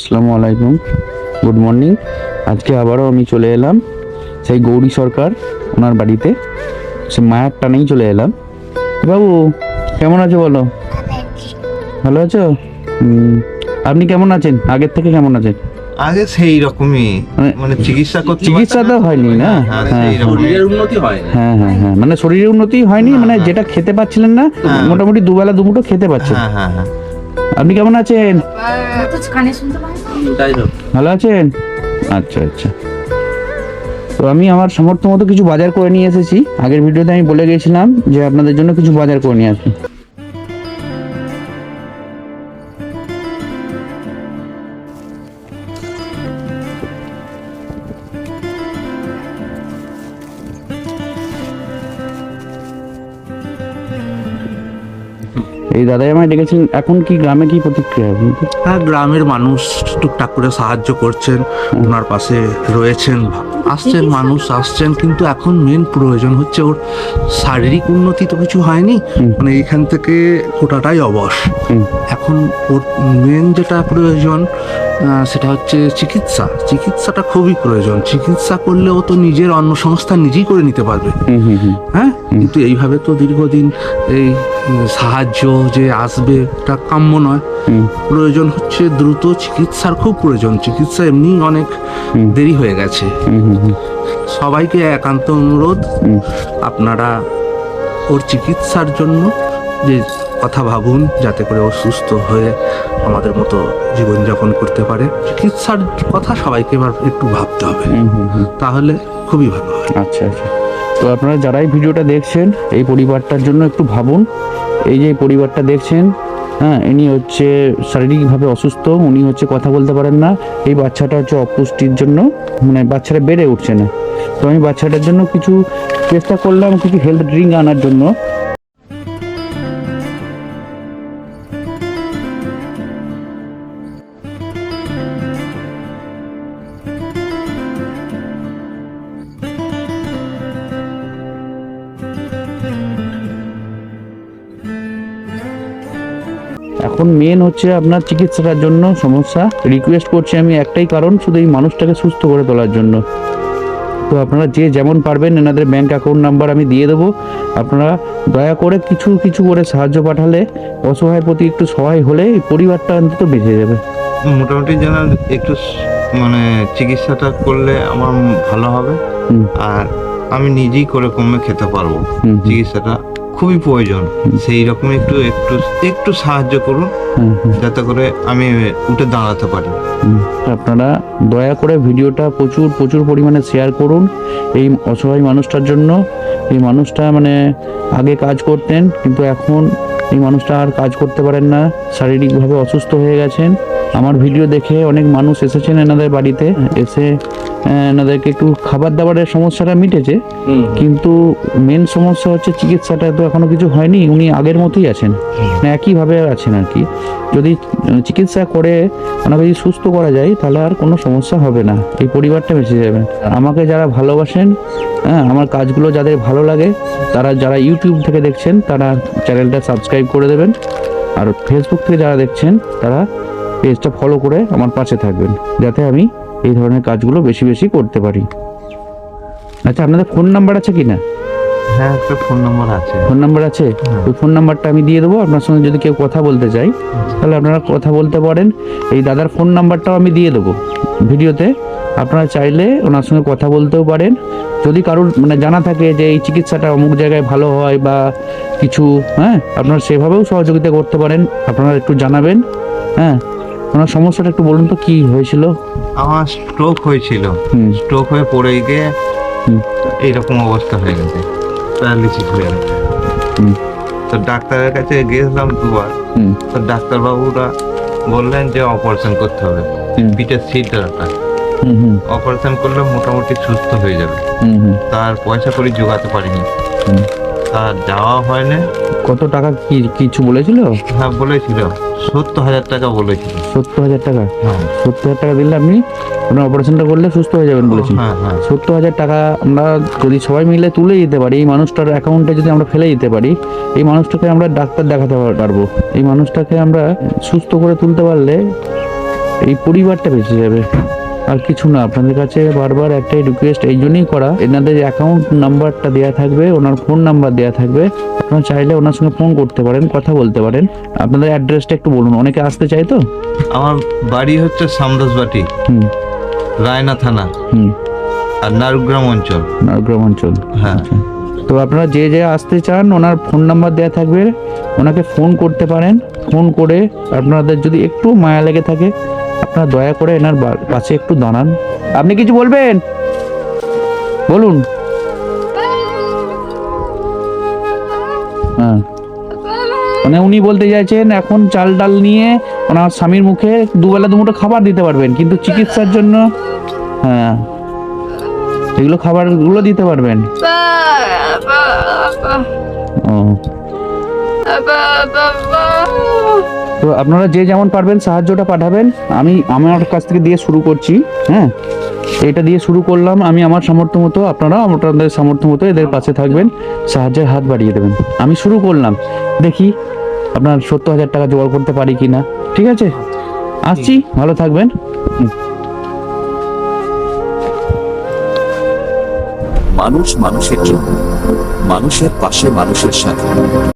আসসালামু আলাইকুম। Good morning আজকে আবারও আমি চলে এলাম সেই গৌরী সরকার ওনার বাড়িতে। সে মায়ের টানেই চলে এলাম। বাবু কেমন আছো বলো? ভালো আছো? আপনি কেমন আছেন? আগের থেকে কেমন আছেন? আগে সেই রকমই। মানে- মানে চিকিৎসা করতে চিকিৎসা তো হয়নি না? হ্যাঁ, হ্যাঁ রকমই। শরীরের উন্নতি হয় হ্যাঁ হ্যাঁ হ্যাঁ। মানে শরীরের উন্নতি হয়নি মানে যেটা খেতে পাচ্ছিলেন না হ্যাঁ। মোটামুটি দুবেলা দুমুটো খেতে পাচ্ছেন। হ্যাঁ হ্যাঁ হ্যাঁ। আপনি কেমন আছেন? ভালো আছেন? আচ্ছা আচ্ছা। তো আমি আমার সামর্থ্য মতো কিছু বাজার করে নিয়ে এসেছি। আগের ভিডিওতে আমি বলে গেছিলাম যে আপনাদের জন্য কিছু বাজার করে নিয়ে আসবেন এই দাদাই আমায় ডেকেছেন। এখন কি গ্রামে কি প্রতিক্রিয়া? আপনাদের? হ্যাঁ গ্রামের মানুষ টুকটাক করে সাহায্য করছেন ওনার পাশে রয়েছেন। আসছেন মানুষ আসছেন কিন্তু এখন মেন প্রয়োজন হচ্ছে ওর শারীরিক উন্নতি তো কিছু হয়নি। মানে এখান থেকে ওটাটাই অবশ। এখন ওর মেন যেটা প্রয়োজন সেটা হচ্ছে চিকিৎসা। চিকিৎসাটা খুবই প্রয়োজন। চিকিৎসা করলে ও তো নিজের অন্য সংস্থা নিজেই করে নিতে পারবে। হ্যাঁ? কিন্তু এইভাবে তো দীর্ঘদিন এই সাহায্য যে আসবে এটা কাম্য নয়। প্রয়োজন হচ্ছে দ্রুত চিকিৎসার খুব প্রয়োজন। চিকিৎসা এমনি অনেক দেরি হয়ে গেছে। সবাইকে একান্ত অনুরোধ আপনারা ওর চিকিৎসার জন্য যে কথা ভাবুন যাতে করে ও সুস্থ হয়ে আমাদের মতো জীবনযাপন করতে পারে। চিকিৎসার কথা সবাইকে এবার একটু ভাবতে হবে। তাহলে খুবই ভালো হয়। আচ্ছা আচ্ছা। তো আপনারা যারাই ভিডিওটা দেখছেন এই পরিবারটার জন্য একটু ভাবুন। এই যে পরিবারটা দেখছেন হ্যাঁ ইনি হচ্ছে শারীরিকভাবে অসুস্থ, উনি হচ্ছে কথা বলতে পারেন না। এই বাচ্চাটা হচ্ছে অপুষ্টির জন্য মানে বাচ্চাটা বেড়ে উঠছে না। তো আমি বাচ্চাটার জন্য কিছু চেষ্টা করলাম, কিছু হেলথ ড্রিঙ্ক আনার জন্য। এখন মেন হচ্ছে আপনার চিকিৎসাটার জন্য সমস্যা। রিকোয়েস্ট করছি আমি একটাই কারণ শুধু এই মানুষটাকে সুস্থ করে তোলার জন্য। তো আপনারা যে যেমন পারবেন এনাদের ব্যাংক অ্যাকাউন্ট নাম্বার আমি দিয়ে দেবো। আপনারা দয়া করে কিছু কিছু করে সাহায্য পাঠালে অসহায় প্রতি একটু সহায় হলে এই পরিবারটা অন্তত বেঁচে যাবে। মোটামুটি যেন একটু মানে চিকিৎসাটা করলে আমার ভালো হবে। আর আমি নিজেই করে কমে খেতে পারব। চিকিৎসাটা খুবই প্রয়োজন। সেই রকম একটু একটু একটু সাহায্য করুন যাতে করে আমি উঠে দাঁড়াতে পারি। আপনারা দয়া করে ভিডিওটা প্রচুর প্রচুর পরিমাণে শেয়ার করুন এই অসহায় মানুষটার জন্য। এই মানুষটা মানে আগে কাজ করতেন কিন্তু এখন এই মানুষটা আর কাজ করতে পারেন না। শারীরিকভাবে অসুস্থ হয়ে গেছেন। আমার ভিডিও দেখে অনেক মানুষ এসেছেন এনাদের বাড়িতে। এসে এনাদেরকে একটু খাবার দাবারের সমস্যাটা মিটেছে কিন্তু মেন সমস্যা হচ্ছে চিকিৎসাটা তো এখনও কিছু হয়নি উনি আগের মতোই আছেন। মানে একইভাবে আছেন আর কি। যদি চিকিৎসা করে ওনাকে যদি সুস্থ করা যায় তাহলে আর কোনো সমস্যা হবে না। এই পরিবারটা বেঁচে যাবে। আমাকে যারা ভালোবাসেন হ্যাঁ আমার কাজগুলো যাদের ভালো লাগে তারা যারা ইউটিউব থেকে দেখছেন তারা চ্যানেলটা সাবস্ক্রাইব করে দেবেন। আর ফেসবুক থেকে যারা দেখছেন তারা পেজটা ফলো করে আমার পাশে থাকবেন। যাতে আমি এই ধরনের কাজগুলো বেশি বেশি করতে পারি। আচ্ছা আপনাদের ফোন নাম্বার আছে কি না হ্যাঁ একটা ফোন নম্বর আছে। ফোন নাম্বার আছে? ওই ফোন নাম্বারটা আমি দিয়ে দেবো আপনার সঙ্গে যদি কেউ কথা বলতে চাই তাহলে আপনারা কথা বলতে পারেন। এই দাদার ফোন নাম্বারটাও আমি দিয়ে দেবো ভিডিওতে। আপনারা চাইলে ওনার সঙ্গে কথা বলতেও পারেন। যদি কারোর মানে জানা থাকে যে এই চিকিৎসাটা অমুক জায়গায় ভালো হয় বা কিছু হ্যাঁ আপনারা সেভাবেও সহযোগিতা করতে পারেন। আপনারা একটু জানাবেন হ্যাঁ। ওনার সমস্যাটা একটু বলুন তো কি হয়েছিল? আমার স্ট্রোক হয়েছিল। স্ট্রোক হয়ে পড়ে গিয়ে এইরকম অবস্থা হয়ে গেছে প্যারালিসিস হয়ে গেছে। তো ডাক্তারের কাছে গিয়েছিলাম দুবার। হুম। তো ডাক্তারবাবুরা বললেন যে অপারেশন করতে হবে। হুম। পিঠের সিট হুম অপারেশন করলে মোটামুটি সুস্থ হয়ে যাবে। তার পয়সা করি জোগাতে পারিনি। তার যাওয়া হয়নি। কত টাকা কি কিছু বলেছিল? হ্যাঁ বলেছিল। সত্তর হাজার টাকা বলেছিল। সত্তর হাজার টাকা? হ্যাঁ। সত্তর হাজার টাকা দিলে আপনি আপনার অপারেশনটা করলে সুস্থ হয়ে যাবেন বলেছেন। হ্যাঁ হ্যাঁ। সত্তর হাজার টাকা আমরা যদি সবাই মিলে তুলে দিতে পারি এই মানুষটার অ্যাকাউন্টে যদি আমরা ফেলে দিতে পারি এই মানুষটাকে আমরা ডাক্তার দেখাতে পারব। এই মানুষটাকে আমরা সুস্থ করে তুলতে পারলে এই পরিবারটা বেঁচে যাবে। আর কিছু না আপনাদের কাছে বারবার একটাই রিকোয়েস্ট এই জন্যই করা। এনাদের অ্যাকাউন্ট নাম্বারটা দেওয়া থাকবে ওনার ফোন নাম্বার দেওয়া থাকবে। আপনারা চাইলে ওনার সঙ্গে ফোন করতে পারেন কথা বলতে পারেন। আপনাদের অ্যাড্রেসটা একটু বলুন অনেকে আসতে চায় তো? আমার বাড়ি হচ্ছে সামদাসবাটি হুম। রায়না থানা হুম। আর নারুগ্রাম অঞ্চল। নরগ্রাম অঞ্চল। হ্যাঁ। আচ্ছা। তো আপনারা যে যে আসতে চান ওনার ফোন নাম্বার দেওয়া থাকবে ওনাকে ফোন করতে পারেন। ফোন করে আপনাদের যদি একটু মায়া লেগে থাকে আপনারা দয়া করে এনার পাশে একটু দাঁড়ান। আপনি কিছু বলবেন? বলুন। হ্যাঁ। মানে উনি বলতে চাইছেন, এখন চাল ডাল নিয়ে ওনার স্বামীর মুখে দুবেলা দুমুঠো খাবার দিতে পারবেন, কিন্তু চিকিৎসার জন্য হ্যাঁ। এগুলো খাবারগুলো দিতে পারবেন। ও। তো আপনারা যে যেমন পারবেন সাহায্যটা পাঠাবেন। আমি, আমার কাছ থেকে দিয়ে শুরু করছি হ্যাঁ? এটা দিয়ে শুরু করলাম, আমি আমার সামর্থ্য মতো, আপনারা আপনাদের সামর্থ্য মতো এদের পাশে থাকবেন, সাহায্যের হাত বাড়িয়ে দেবেন। আমি শুরু করলাম। দেখি আপনার সত্তর হাজার টাকা জোগাড় করতে পারি কি না ঠিক আছে? আসছি, ভালো থাকবেন। মানুষ মানুষের জন্য, মানুষের পাশে মানুষের সাথে।